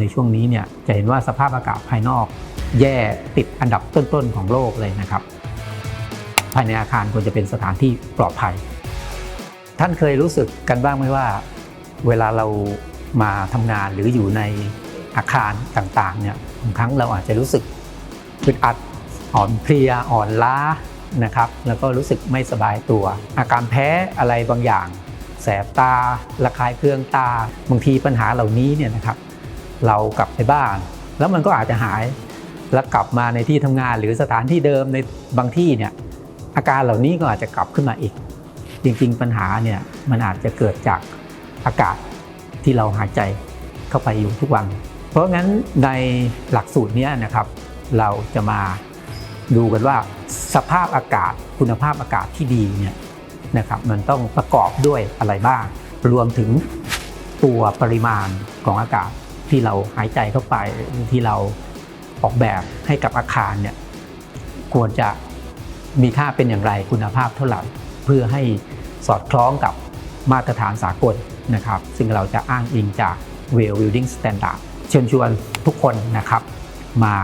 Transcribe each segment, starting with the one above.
ในช่วงนี้เนี่ยจะเห็นว่าสภาพอากาศภายนอก แย่ติดอันดับต้นๆของโลกเลยนะครับ ภายในอาคารควรจะเป็นสถานที่ปลอดภัย ท่านเคยรู้สึกกันบ้างไหมว่า เวลาเรามาทำงานหรืออยู่ในอาคารต่างๆเนี่ยบางครั้งเราอาจจะรู้สึกอึดอัดอ่อนเพลียอ่อนล้านะครับ แล้วก็รู้สึกไม่สบายตัว อาการแพ้อะไรบางอย่าง แสบตาระคายเคืองตา บางทีปัญหาเหล่านี้เนี่ยนะครับ เรากลับไปบ้าน แล้วมันก็อาจจะหาย แล้วกลับมาในที่ทำงานหรือสถานที่เดิมในบางที่เนี่ยอาการเหล่านี้ก็อาจจะกลับขึ้นมาอีก จริงๆปัญหาเนี่ยมันอาจจะเกิดจากอากาศที่เราหายใจเข้าไปอยู่ทุกวัน เพราะงั้นในหลักสูตรนี้นะครับ เราจะมาดูกันว่าสภาพอากาศคุณภาพอากาศที่ดีเนี่ยนะครับมันต้องประกอบด้วยอะไรบ้าง รวมถึงตัวปริมาณของอากาศ ที่เราหายใจเข้าไปที่เราออกแบบให้กับอาคารเนี่ยควรจะมีค่าเป็นอย่างไรคุณภาพเท่าไหร่เพื่อให้สอดคล้องกับมาตรฐานสากลนะครับ ซึ่งเราจะอ้างอิงจาก Well Building Standard เชิญชวนทุกคนนะครับมา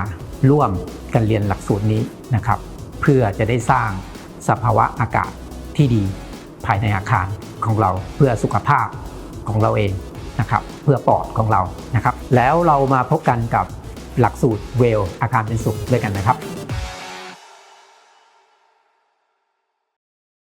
ร่วมกันเรียนหลักสูตรนี้นะครับ เพื่อจะได้สร้างสภาวะอากาศที่ดีภายในอาคารของเราเพื่อสุขภาพของเราเอง นะครับเพื่อปอดของเรานะครับแล้วเรามาพบกันกับหลักสูตรเวลอาคารเป็นสุขด้วยกันนะครับ